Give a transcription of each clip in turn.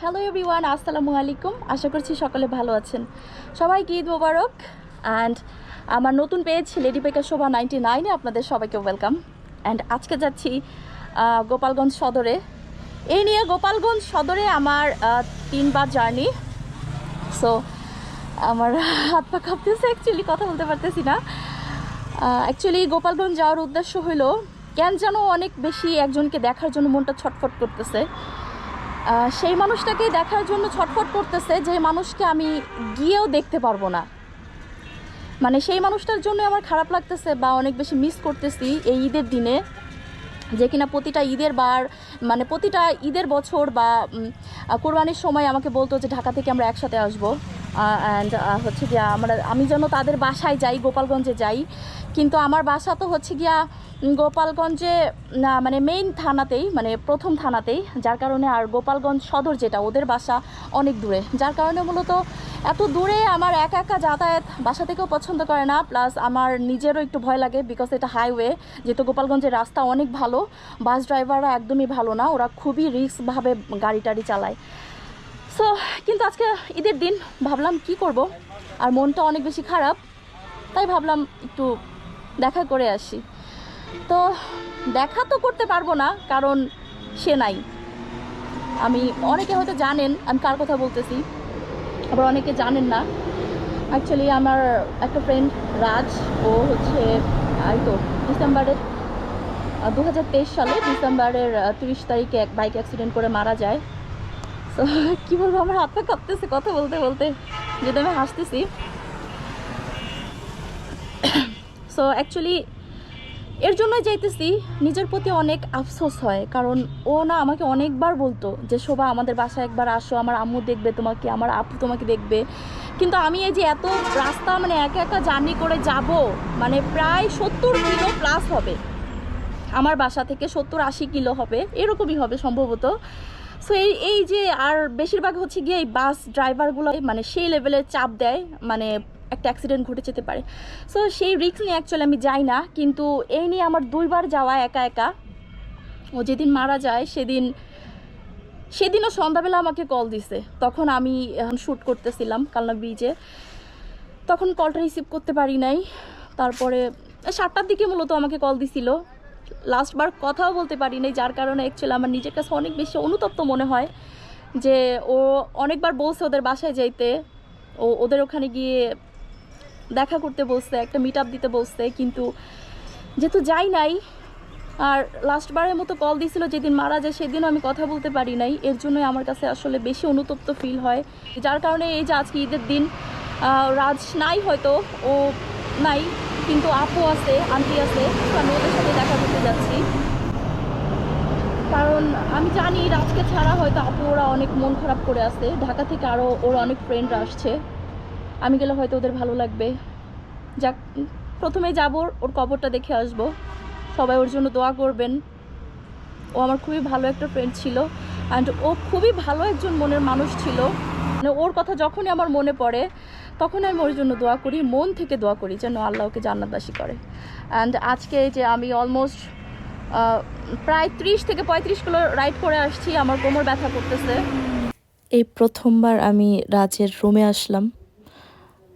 Hello everyone আসসালামু আলাইকুম। আশা করছি সকলে ভালো আছেন। সবাইকে ঈদ মোবারক। অ্যান্ড আমার নতুন পেজ লেডি পেকার শোভা নাইনটি নাইনে আপনাদের সবাইকে ওয়েলকাম অ্যান্ড আজকে যাচ্ছি গোপালগঞ্জ সদরে। এই নিয়ে গোপালগঞ্জ সদরে আমার তিনবার জার্নি। সো আমার হাত পা কাঁপতেছে অ্যাকচুয়ালি কথা বলতে পারতেছি না। অ্যাকচুয়ালি গোপালগঞ্জ যাওয়ার উদ্দেশ্য হলো কেন যেন অনেক বেশি একজনকে দেখার জন্য মনটা ছটফট করতেছে। সেই মানুষটাকে দেখার জন্য ছটফট করতেছে যে মানুষকে আমি গিয়েও দেখতে পারব না। মানে সেই মানুষটার জন্য আমার খারাপ লাগতেছে বা অনেক বেশি মিস করতেছি এই ঈদের দিনে, যে কিনা প্রতিটা ঈদের বার মানে প্রতিটা ঈদের বছর বা কোরবানির সময় আমাকে বলতো যে ঢাকা থেকে আমরা একসাথে আসব। অ্যান্ড হচ্ছে গিয়া আমরা, আমি যেন তাদের বাসায় যাই, গোপালগঞ্জে যাই। কিন্তু আমার বাসা তো হচ্ছে গিয়া গোপালগঞ্জে মানে মেইন থানাতেই মানে প্রথম থানাতেই। যার কারণে আর গোপালগঞ্জ সদর যেটা, ওদের বাসা অনেক দূরে। যার কারণে মূলত এত দূরে আমার একা একা যাতায়াত বাসা থেকেও পছন্দ করে না। প্লাস আমার নিজেরও একটু ভয় লাগে বিকজ এটা হাইওয়ে যেহেতু গোপালগঞ্জের রাস্তা অনেক ভালো। বাস ড্রাইভাররা একদমই ভালো না। ওরা খুবই রিস্কভাবে গাড়ি টাড়ি চালায়। কিন্তু আজকে ঈদের দিন ভাবলাম কি করব, আর মনটা অনেক বেশি খারাপ, তাই ভাবলাম একটু দেখা করে আসি। তো দেখা তো করতে পারব না, কারণ সে নাই। আমি অনেকে হয়তো জানেন, আমি কার কথা বলতেছি, আবার অনেকে জানেন না। অ্যাকচুয়ালি আমার একটা ফ্রেন্ড রাজ, ও হচ্ছে, এই তো, ডিসেম্বরের দু হাজার তেইশ সালে ডিসেম্বরের তিরিশ তারিখে এক বাইক অ্যাক্সিডেন্ট করে মারা যায়। তো কী বলব? আমার হাত পা কাঁপতেছে কথা বলতে বলতে। যদি আমি হাসতেছি। সো অ্যাকচুয়ালি এর জন্যই যাইতেছি, নিজের প্রতি অনেক আফসোস হয়। কারণ ও না আমাকে অনেকবার বলতো যে, শোভা, আমাদের বাসায় একবার আসো। আমার আম্মু দেখবে তোমাকে, আমার আপু তোমাকে দেখবে। কিন্তু আমি এই যে এত রাস্তা মানে একা একা জার্নি করে যাব মানে প্রায় সত্তর কিলো প্লাস হবে। আমার বাসা থেকে সত্তর আশি কিলো হবে। এরকমই হবে সম্ভবত। সো এই এই যে আর বেশিরভাগ হচ্ছে গিয়ে এই বাস ড্রাইভারগুলো মানে সেই লেভেলের চাপ দেয় মানে একটা অ্যাক্সিডেন্ট ঘটে যেতে পারে। সো সেই রিস্ক নিয়ে অ্যাকচুয়ালি আমি যাই না, কিন্তু এই নিয়ে আমার দুইবার যাওয়া একা একা। ও যেদিন মারা যায়, সেদিন, সেদিনও সন্ধ্যাবেলা আমাকে কল দিছে। তখন আমি এখন শ্যুট করতেছিলাম কালনা ব্রিজে তখন কলটা রিসিভ করতে পারি নাই। তারপরে, সাতটার দিকে মূলত আমাকে কল দিছিল। লাস্টবার কথাও বলতে পারি নাই যার কারণে অ্যাকচুয়ালি আমার নিজের কাছে অনেক বেশি অনুতপ্ত মনে হয় যে ও অনেকবার বলছে ওদের বাসায় যাইতে। ও, ওদের ওখানে গিয়ে দেখা করতে বলছে, একটা মিট দিতে বলছে, কিন্তু যেহেতু যাই নাই, আর লাস্টবারের মতো কল দিছিল, যেদিন মারা যায় সেদিনও আমি কথা বলতে পারি নাই। এর জন্যই আমার কাছে আসলে বেশি অনুতপ্ত ফিল হয়। যার কারণে এই যে আজকে ঈদের দিন রাজ নাই হয়তো, ও নাই, কিন্তু আপু আছে, আন্টি আছে আমি ওদের সাথে দেখা করতে যাচ্ছি। কারণ আমি জানি রাজকে ছাড়া হয়তো আপু ওরা অনেক মন খারাপ করে আছে। ঢাকা থেকে আরও ওর অনেক ফ্রেন্ডরা আসছে। আমি গেলে হয়তো ওদের ভালো লাগবে। যাক, প্রথমে যাব, ওর কবরটা দেখে আসব। সবাই ওর জন্য দোয়া করবেন। ও আমার খুবই ভালো একটা ফ্রেন্ড ছিল। অ্যান্ড ও খুবই ভালো একজন মনের মানুষ ছিল। মানে ওর কথা যখনই আমার মনে পড়ে তখন আমি ওর জন্য দোয়া করি, মন থেকে দোয়া করি যেন আল্লাহ ওকে জান্নাতবাসী করে। অ্যান্ড আজকে যে আমি অলমোস্ট প্রায় ত্রিশ থেকে পঁয়ত্রিশ কিলো রাইড করে আসছি, আমার কোমর ব্যথা করতেছে। এই প্রথমবার আমি রাজের রুমে আসলাম।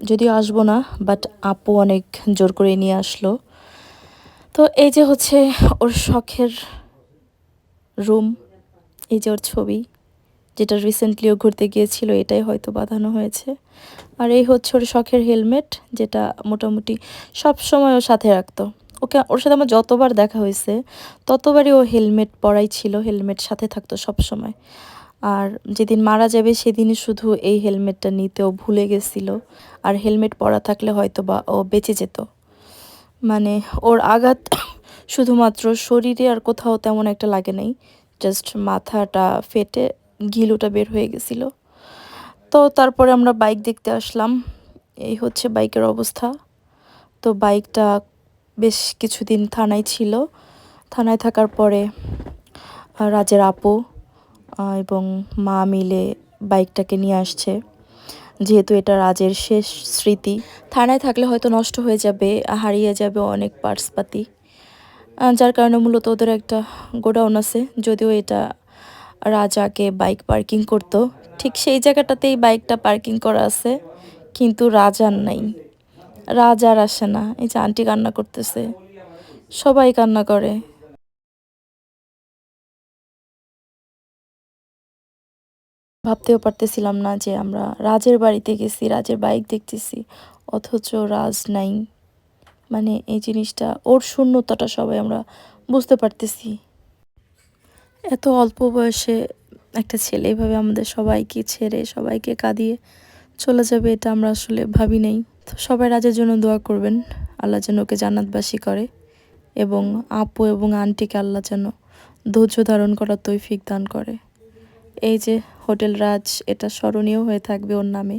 যদিও আসব না বাট আপু অনেক জোর করে নিয়ে আসলো। তো এই যে হচ্ছে ওর শখের রুম এই যে ওর ছবি। যেটা রিসেন্টলিও ঘুরতে গিয়েছিল, এটাই হয়তো বাঁধানো হয়েছে। আর এই হচ্ছে ওর শখের হেলমেট যেটা মোটামুটি সব সময় ওর সাথে রাখতো। ওকে, ওর সাথে আমার যতবার দেখা হয়েছে, ততবারই ও হেলমেট পরাই ছিল হেলমেট সাথে থাকতো সব সময়। আর যেদিন মারা যাবে, সেদিনই শুধু এই হেলমেটটা নিতে ও ভুলে গেছিল। আর হেলমেট পরা থাকলে হয়তো বা ও বেঁচে যেত। মানে ওর আঘাত শুধুমাত্র শরীরে আর কোথাও তেমন একটা লাগে নাই জাস্ট মাথাটা ফেটে গিলুটা বের হয়ে গেছিল। তো তারপরে আমরা বাইক দেখতে আসলাম। এই হচ্ছে বাইকের অবস্থা। তো বাইকটা বেশ কিছুদিন থানায় ছিল। থানায় থাকার পরে রাজের আপু এবং মা মিলে বাইকটাকে নিয়ে আসছে। যেহেতু এটা রাজের শেষ স্মৃতি। থানায় থাকলে হয়তো নষ্ট হয়ে যাবে, হারিয়ে যাবে অনেক পার্টসপাতি যার কারণে মূলত ওদের একটা গোডাউন আছে। যদিও এটা রাজাকে বাইক পার্কিং করতো। ঠিক সেই জায়গাটাতেই বাইকটা পার্কিং করা আছে, কিন্তু রাজার নাই। রাজার আসে না, এই যে আন্টি কান্না করতেছে। সবাই কান্না করে। ভাবতেও পারতেছিলাম না যে আমরা রাজের বাড়িতে গেছি, রাজের বাইক দেখতেছি, অথচ রাজ নাই। মানে এই জিনিসটা, ওর শূন্যতাটা সবাই আমরা বুঝতে পারতেছি। এত অল্প বয়সে একটা ছেলে, এভাবে আমাদের সবাইকে ছেড়ে, সবাইকে কাঁদিয়ে চলে যাবে এটা আমরা আসলে ভাবি নাই। তো সবাই রাজের জন্য দোয়া করবেন, আল্লাহ যেন ওকে জান্নাতবাসী করে এবং আপু এবং আন্টিকে আল্লাহ যেন ধৈর্য ধারণ করার তৈফিক দান করে। এই যে হোটেল রাজ, এটা স্মরণীয় হয়ে থাকবে ওর নামে।